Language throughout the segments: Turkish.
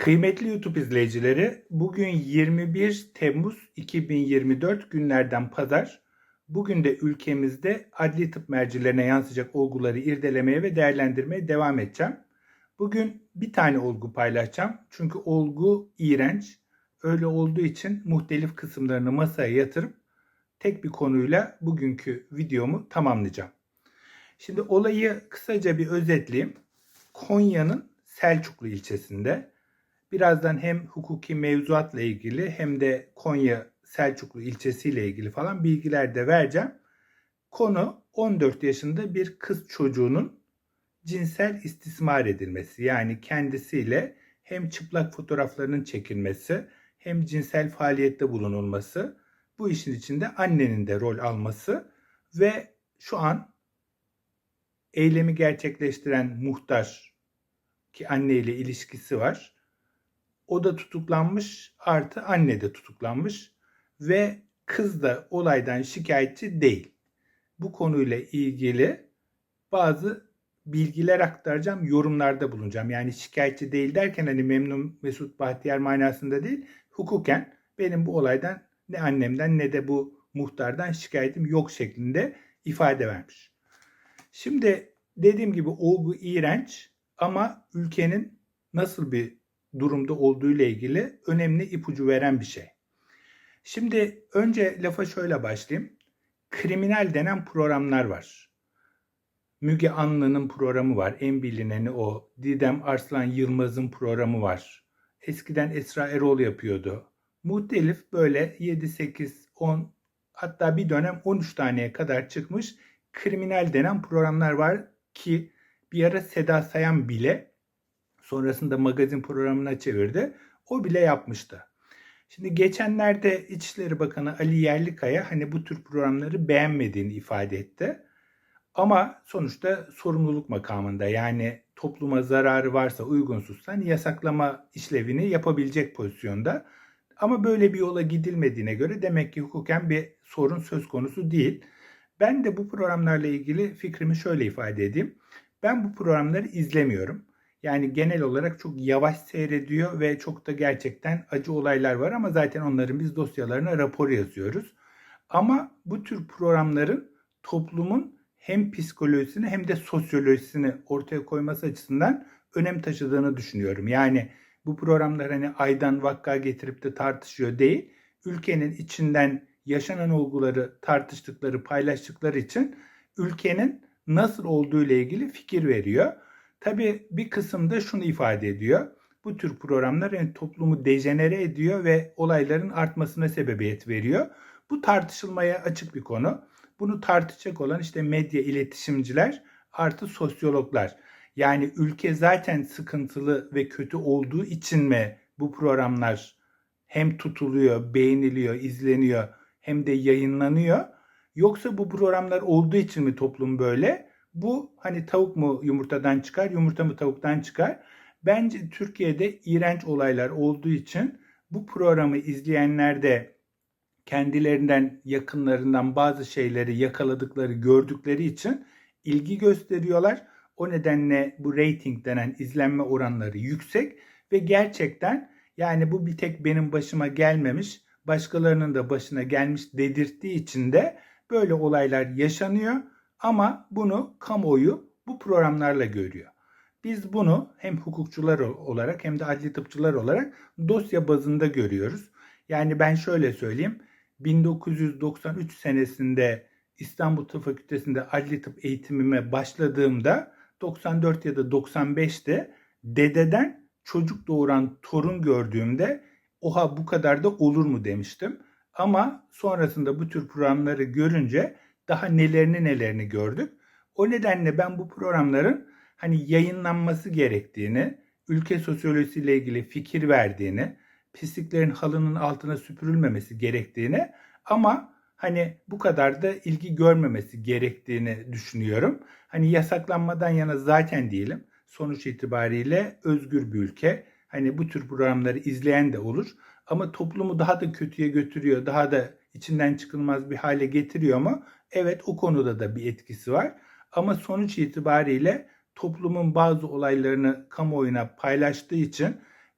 Kıymetli YouTube izleyicileri, bugün 21 Temmuz 2024 günlerden pazar. Bugün de ülkemizde adli tıp mercilerine yansıyacak olguları irdelemeye ve değerlendirmeye devam edeceğim. Bugün bir tane olgu paylaşacağım. Çünkü olgu iğrenç. Öyle olduğu için muhtelif kısımlarını masaya yatırıp tek bir konuyla bugünkü videomu tamamlayacağım. Şimdi olayı kısaca bir özetleyeyim. Konya'nın Selçuklu ilçesinde birazdan hem hukuki mevzuatla ilgili hem de Konya Selçuklu ilçesiyle ilgili falan bilgiler de vereceğim. Konu 14 yaşında bir kız çocuğunun cinsel istismar edilmesi. Yani kendisiyle hem çıplak fotoğraflarının çekilmesi hem cinsel faaliyette bulunulması. Bu işin içinde annenin de rol alması ve şu an eylemi gerçekleştiren muhtar ki anne ile ilişkisi var. O da tutuklanmış artı anne de tutuklanmış ve kız da olaydan şikayetçi değil. Bu konuyla ilgili bazı bilgiler aktaracağım, yorumlarda bulunacağım. Yani şikayetçi değil derken hani memnun Mesut Bahtiyar manasında değil, hukuken benim bu olaydan ne annemden ne de bu muhtardan şikayetim yok şeklinde ifade vermiş. Şimdi dediğim gibi olgu iğrenç ama ülkenin nasıl bir durumda olduğu ile ilgili önemli ipucu veren bir şey. Şimdi önce lafa şöyle başlayayım. Kriminal denen programlar var. Müge Anlı'nın programı var. En bilineni o. Didem Arslan Yılmaz'ın programı var. Eskiden Esra Erol yapıyordu. Muhtelif böyle 7, 8, 10 hatta bir dönem 13 taneye kadar çıkmış kriminal denen programlar var ki bir ara Seda Sayan bile sonrasında magazin programına çevirdi. O bile yapmıştı. Şimdi geçenlerde İçişleri Bakanı Ali Yerlikaya hani bu tür programları beğenmediğini ifade etti. Ama sonuçta sorumluluk makamında yani topluma zararı varsa uygunsuzsa hani yasaklama işlevini yapabilecek pozisyonda. Ama böyle bir yola gidilmediğine göre demek ki hukuken bir sorun söz konusu değil. Ben de bu programlarla ilgili fikrimi şöyle ifade edeyim. Ben bu programları izlemiyorum. Yani genel olarak çok yavaş seyrediyor ve çok da gerçekten acı olaylar var ama zaten onların biz dosyalarına rapor yazıyoruz. Ama bu tür programların toplumun hem psikolojisini hem de sosyolojisini ortaya koyması açısından önem taşıdığını düşünüyorum. Yani bu programlar hani aydan vakka getirip de tartışıyor değil. Ülkenin içinden yaşanan olguları tartıştıkları, paylaştıkları için ülkenin nasıl olduğu ile ilgili fikir veriyor. Tabii bir kısımda şunu ifade ediyor. Bu tür programlar yani toplumu dejenere ediyor ve olayların artmasına sebebiyet veriyor. Bu tartışılmaya açık bir konu. Bunu tartışacak olan işte medya iletişimciler artı sosyologlar. Yani ülke zaten sıkıntılı ve kötü olduğu için mi bu programlar hem tutuluyor, beğeniliyor, izleniyor hem de yayınlanıyor? Yoksa bu programlar olduğu için mi toplum böyle? Bu hani tavuk mu yumurtadan çıkar, yumurta mı tavuktan çıkar? Bence Türkiye'de iğrenç olaylar olduğu için bu programı izleyenler de kendilerinden, yakınlarından bazı şeyleri yakaladıkları, gördükleri için ilgi gösteriyorlar. O nedenle bu rating denen izlenme oranları yüksek ve gerçekten yani bu bir tek benim başıma gelmemiş, başkalarının da başına gelmiş dedirttiği için de böyle olaylar yaşanıyor ama bunu kamuoyu bu programlarla görüyor. Biz bunu hem hukukçular olarak hem de adli tıpçılar olarak dosya bazında görüyoruz. Yani ben şöyle söyleyeyim. 1993 senesinde İstanbul Tıp Fakültesi'nde adli tıp eğitimime başladığımda 94 ya da 95'te dededen çocuk doğuran torun gördüğümde oha bu kadar da olur mu demiştim. Ama sonrasında bu tür programları görünce daha nelerini nelerini gördük. O nedenle ben bu programların hani yayınlanması gerektiğini, ülke sosyolojisiyle ilgili fikir verdiğini, pisliklerin halının altına süpürülmemesi gerektiğini ama hani bu kadar da ilgi görmemesi gerektiğini düşünüyorum. Hani yasaklanmadan yana zaten değilim. Sonuç itibariyle özgür bir ülke. Hani bu tür programları izleyen de olur. Ama toplumu daha da kötüye götürüyor, daha da içinden çıkılmaz bir hale getiriyor mu? Evet o konuda da bir etkisi var. Ama sonuç itibariyle toplumun bazı olaylarını kamuoyuna paylaştığı için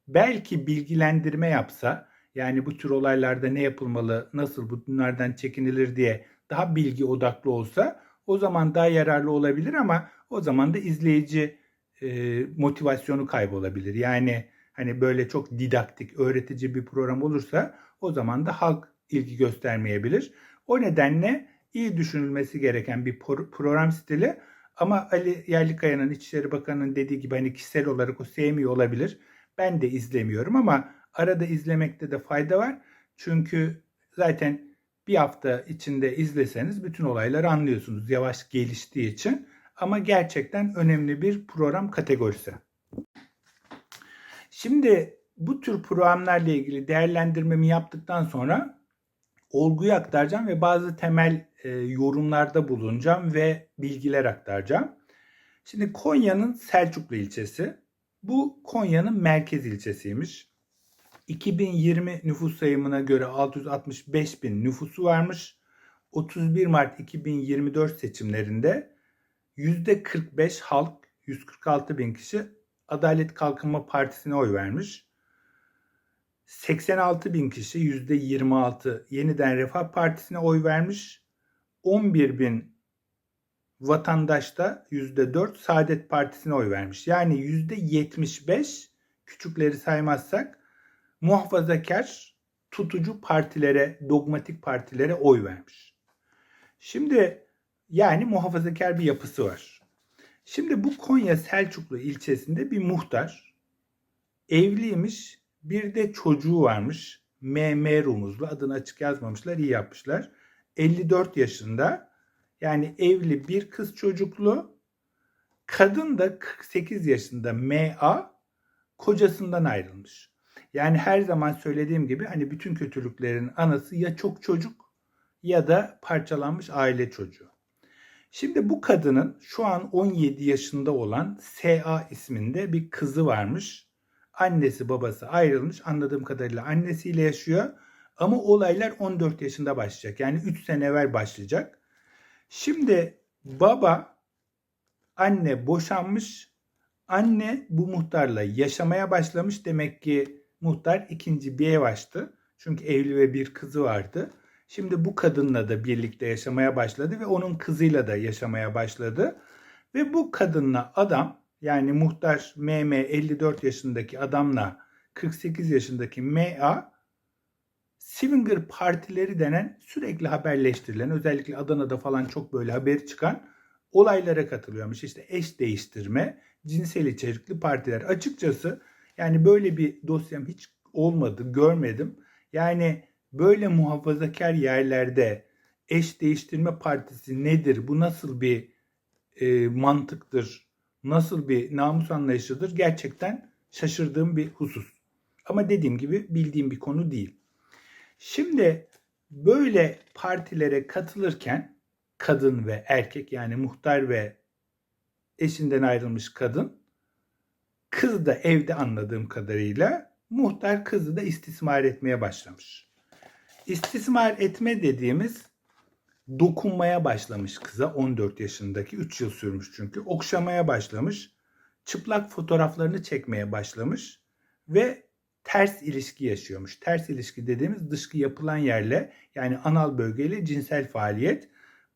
belki bilgilendirme yapsa yani bu tür olaylarda ne yapılmalı, nasıl bunlardan çekinilir diye daha bilgi odaklı olsa o zaman daha yararlı olabilir ama o zaman da izleyici e, motivasyonu kaybolabilir. Yani hani böyle çok didaktik, öğretici bir program olursa o zaman da halk ilgi göstermeyebilir. O nedenle iyi düşünülmesi gereken bir pro- program stili ama Ali Yerlikaya'nın İçişleri Bakanı'nın dediği gibi hani kişisel olarak o sevmiyor olabilir. Ben de izlemiyorum ama arada izlemekte de fayda var. Çünkü zaten bir hafta içinde izleseniz bütün olayları anlıyorsunuz yavaş geliştiği için. Ama gerçekten önemli bir program kategorisi. Şimdi bu tür programlarla ilgili değerlendirmemi yaptıktan sonra olguyu aktaracağım ve bazı temel e, yorumlarda bulunacağım ve bilgiler aktaracağım. Şimdi Konya'nın Selçuklu ilçesi. Bu Konya'nın merkez ilçesiymiş. 2020 nüfus sayımına göre 665 bin nüfusu varmış. 31 Mart 2024 seçimlerinde %45 halk 146 bin kişi Adalet Kalkınma Partisi'ne oy vermiş. 86 bin kişi %26 Yeniden Refah Partisi'ne oy vermiş. 11 bin vatandaş da %4 Saadet Partisi'ne oy vermiş. Yani %75 küçükleri saymazsak muhafazakar tutucu partilere, dogmatik partilere oy vermiş. Şimdi yani muhafazakar bir yapısı var. Şimdi bu Konya Selçuklu ilçesinde bir muhtar evliymiş, bir de çocuğu varmış. M.M. Rumuzlu adını açık yazmamışlar, iyi yapmışlar. 54 yaşında yani evli bir kız çocuklu. Kadın da 48 yaşında M.A. kocasından ayrılmış. Yani her zaman söylediğim gibi hani bütün kötülüklerin anası ya çok çocuk ya da parçalanmış aile çocuğu. Şimdi bu kadının şu an 17 yaşında olan S.A. isminde bir kızı varmış. Annesi babası ayrılmış. Anladığım kadarıyla annesiyle yaşıyor. Ama olaylar 14 yaşında başlayacak. Yani 3 sene evvel başlayacak. Şimdi baba anne boşanmış. Anne bu muhtarla yaşamaya başlamış. Demek ki muhtar ikinci bir ev açtı. Çünkü evli ve bir kızı vardı. Şimdi bu kadınla da birlikte yaşamaya başladı ve onun kızıyla da yaşamaya başladı. Ve bu kadınla adam yani muhtar MM 54 yaşındaki adamla 48 yaşındaki MA Swinger partileri denen sürekli haberleştirilen özellikle Adana'da falan çok böyle haber çıkan olaylara katılıyormuş. İşte eş değiştirme, cinsel içerikli partiler. Açıkçası yani böyle bir dosyam hiç olmadı, görmedim. Yani böyle muhafazakar yerlerde eş değiştirme partisi nedir? Bu nasıl bir e, mantıktır? Nasıl bir namus anlayışıdır? Gerçekten şaşırdığım bir husus. Ama dediğim gibi bildiğim bir konu değil. Şimdi böyle partilere katılırken kadın ve erkek yani muhtar ve eşinden ayrılmış kadın kız da evde anladığım kadarıyla muhtar kızı da istismar etmeye başlamış. İstismar etme dediğimiz dokunmaya başlamış kıza 14 yaşındaki 3 yıl sürmüş çünkü okşamaya başlamış çıplak fotoğraflarını çekmeye başlamış ve ters ilişki yaşıyormuş. Ters ilişki dediğimiz dışkı yapılan yerle yani anal bölgeyle cinsel faaliyet.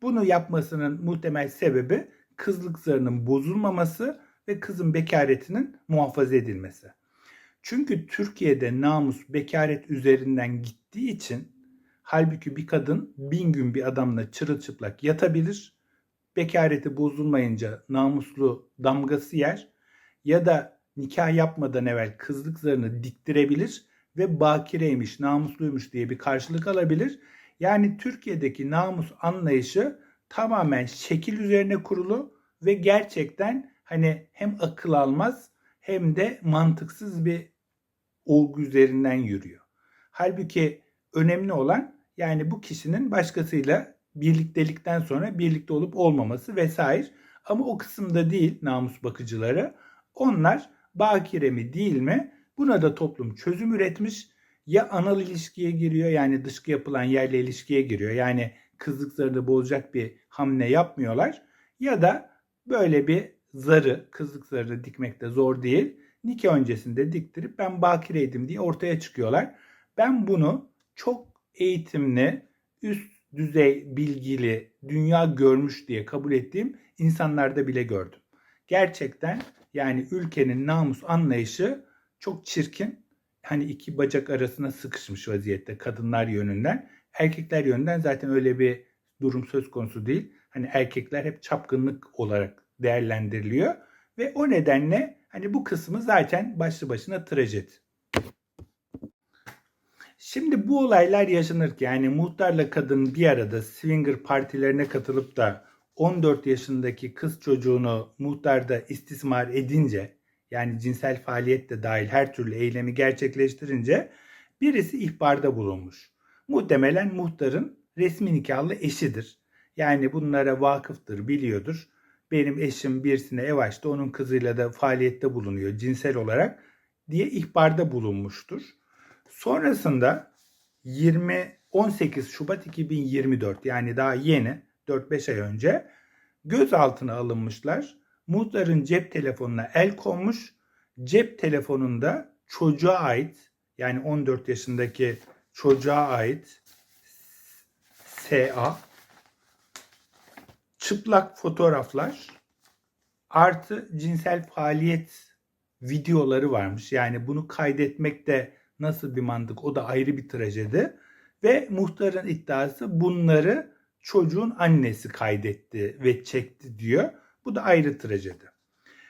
Bunu yapmasının muhtemel sebebi kızlık zarının bozulmaması ve kızın bekaretinin muhafaza edilmesi. Çünkü Türkiye'de namus bekaret üzerinden gittiği için halbuki bir kadın bin gün bir adamla çırılçıplak yatabilir. Bekareti bozulmayınca namuslu damgası yer ya da nikah yapmadan evvel kızlık zarını diktirebilir ve bakireymiş, namusluymuş diye bir karşılık alabilir. Yani Türkiye'deki namus anlayışı tamamen şekil üzerine kurulu ve gerçekten hani hem akıl almaz hem de mantıksız bir olgu üzerinden yürüyor. Halbuki önemli olan yani bu kişinin başkasıyla birliktelikten sonra birlikte olup olmaması vesaire. Ama o kısımda değil namus bakıcıları. Onlar bakire mi değil mi buna da toplum çözüm üretmiş. Ya anal ilişkiye giriyor yani dışkı yapılan yerle ilişkiye giriyor. Yani kızlıklarını bozacak bir hamle yapmıyorlar. Ya da böyle bir zarı, kızlık zarını dikmek de zor değil. nikah öncesinde diktirip ben bakireydim diye ortaya çıkıyorlar. Ben bunu çok eğitimli, üst düzey bilgili, dünya görmüş diye kabul ettiğim insanlarda bile gördüm. Gerçekten yani ülkenin namus anlayışı çok çirkin. Hani iki bacak arasına sıkışmış vaziyette kadınlar yönünden. Erkekler yönünden zaten öyle bir durum söz konusu değil. Hani erkekler hep çapkınlık olarak değerlendiriliyor ve o nedenle hani bu kısmı zaten başlı başına trajedi. Şimdi bu olaylar yaşanırken yani muhtarla kadın bir arada swinger partilerine katılıp da 14 yaşındaki kız çocuğunu muhtarda istismar edince yani cinsel faaliyet de dahil her türlü eylemi gerçekleştirince birisi ihbarda bulunmuş. Muhtemelen muhtarın resmi nikahlı eşidir. Yani bunlara vakıftır, biliyordur. Benim eşim birisine ev açtı, onun kızıyla da faaliyette bulunuyor cinsel olarak diye ihbarda bulunmuştur. Sonrasında 20 18 Şubat 2024 yani daha yeni 4-5 ay önce gözaltına alınmışlar. Muhtarın cep telefonuna el konmuş. Cep telefonunda çocuğa ait yani 14 yaşındaki çocuğa ait SA çıplak fotoğraflar artı cinsel faaliyet videoları varmış. Yani bunu kaydetmek de nasıl bir mantık o da ayrı bir trajedi. Ve muhtarın iddiası bunları çocuğun annesi kaydetti ve çekti diyor. Bu da ayrı trajedi.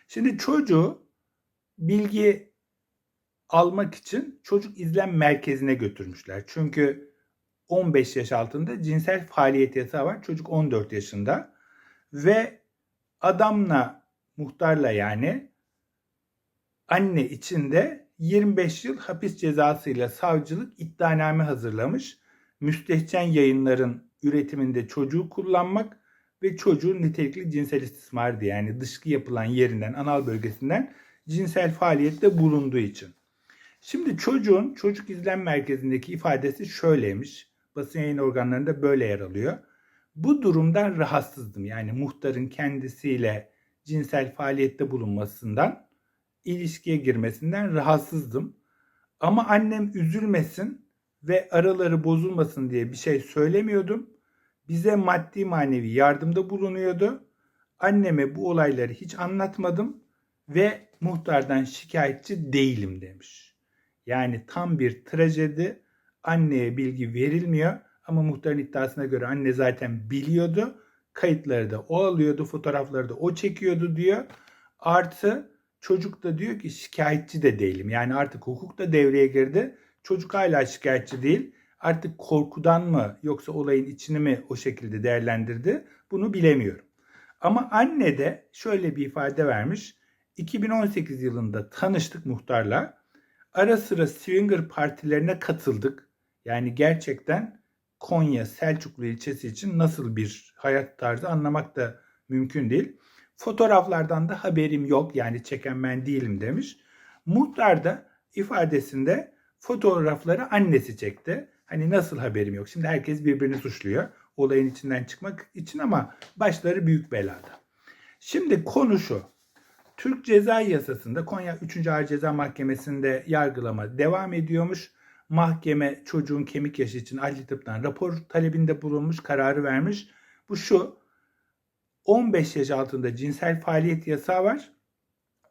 Şimdi çocuğu bilgi almak için çocuk izlem merkezine götürmüşler. Çünkü 15 yaş altında cinsel faaliyet yasağı var. Çocuk 14 yaşında ve adamla muhtarla yani anne içinde 25 yıl hapis cezasıyla savcılık iddianame hazırlamış. Müstehcen yayınların üretiminde çocuğu kullanmak ve çocuğun nitelikli cinsel istismarı diye yani dışkı yapılan yerinden, anal bölgesinden cinsel faaliyette bulunduğu için. Şimdi çocuğun çocuk izlem merkezindeki ifadesi şöyleymiş. Basın yayın organlarında böyle yer alıyor. Bu durumdan rahatsızdım. Yani muhtarın kendisiyle cinsel faaliyette bulunmasından, ilişkiye girmesinden rahatsızdım. Ama annem üzülmesin ve araları bozulmasın diye bir şey söylemiyordum. Bize maddi manevi yardımda bulunuyordu. Anneme bu olayları hiç anlatmadım ve muhtardan şikayetçi değilim demiş. Yani tam bir trajedi. Anneye bilgi verilmiyor ama muhtarın iddiasına göre anne zaten biliyordu. Kayıtları da o alıyordu, fotoğrafları da o çekiyordu diyor. Artı çocuk da diyor ki şikayetçi de değilim. Yani artık hukuk da devreye girdi. Çocuk hala şikayetçi değil. Artık korkudan mı yoksa olayın içini mi o şekilde değerlendirdi bunu bilemiyorum. Ama anne de şöyle bir ifade vermiş. 2018 yılında tanıştık muhtarla. Ara sıra swinger partilerine katıldık. Yani gerçekten Konya Selçuklu ilçesi için nasıl bir hayat tarzı anlamak da mümkün değil. Fotoğraflardan da haberim yok yani çeken ben değilim demiş. Muhtar da ifadesinde fotoğrafları annesi çekti. Hani nasıl haberim yok. Şimdi herkes birbirini suçluyor olayın içinden çıkmak için ama başları büyük belada. Şimdi konu şu. Türk Ceza Yasası'nda Konya 3. Ağır Ceza Mahkemesi'nde yargılama devam ediyormuş. Mahkeme çocuğun kemik yaşı için adli tıptan rapor talebinde bulunmuş, kararı vermiş. Bu şu, 15 yaş altında cinsel faaliyet yasağı var.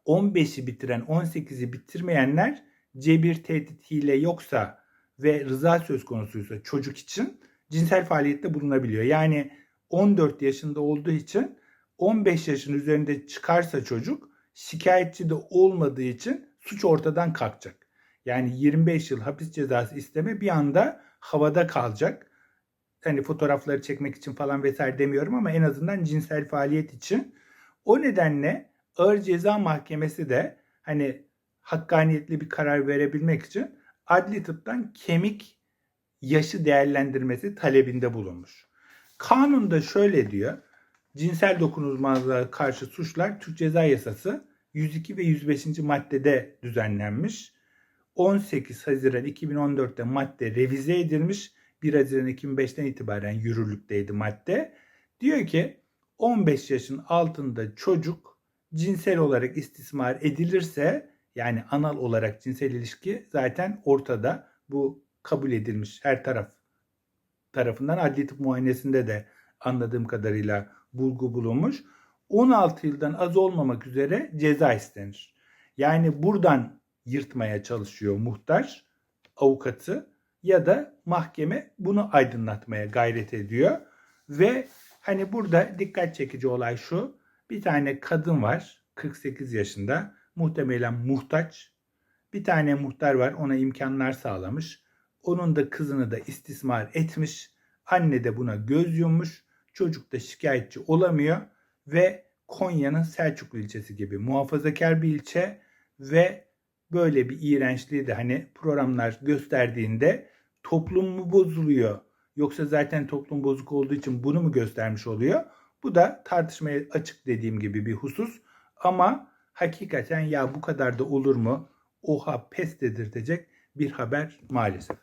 15'i bitiren, 18'i bitirmeyenler cebir, tehdit, hile yoksa ve rıza söz konusuysa çocuk için cinsel faaliyette bulunabiliyor. Yani 14 yaşında olduğu için 15 yaşın üzerinde çıkarsa çocuk şikayetçi de olmadığı için suç ortadan kalkacak. Yani 25 yıl hapis cezası isteme bir anda havada kalacak. Hani fotoğrafları çekmek için falan vesaire demiyorum ama en azından cinsel faaliyet için. O nedenle Ağır Ceza Mahkemesi de hani hakkaniyetli bir karar verebilmek için adli tıptan kemik yaşı değerlendirmesi talebinde bulunmuş. Kanunda şöyle diyor. Cinsel dokunulmazlığa karşı suçlar Türk Ceza Yasası 102 ve 105. maddede düzenlenmiş. 18 Haziran 2014'te madde revize edilmiş. 1 Haziran 2005'ten itibaren yürürlükteydi madde. Diyor ki 15 yaşın altında çocuk cinsel olarak istismar edilirse Yani anal olarak cinsel ilişki zaten ortada. Bu kabul edilmiş her taraf tarafından adli tıp muayenesinde de anladığım kadarıyla bulgu bulunmuş. 16 yıldan az olmamak üzere ceza istenir. Yani buradan yırtmaya çalışıyor muhtar, avukatı ya da mahkeme bunu aydınlatmaya gayret ediyor. Ve hani burada dikkat çekici olay şu. Bir tane kadın var 48 yaşında muhtemelen muhtaç. Bir tane muhtar var ona imkanlar sağlamış. Onun da kızını da istismar etmiş. Anne de buna göz yummuş. Çocuk da şikayetçi olamıyor ve Konya'nın Selçuklu ilçesi gibi muhafazakar bir ilçe ve böyle bir iğrençliği de hani programlar gösterdiğinde toplum mu bozuluyor yoksa zaten toplum bozuk olduğu için bunu mu göstermiş oluyor? Bu da tartışmaya açık dediğim gibi bir husus ama hakikaten ya bu kadar da olur mu? Oha pes dedirtecek bir haber maalesef.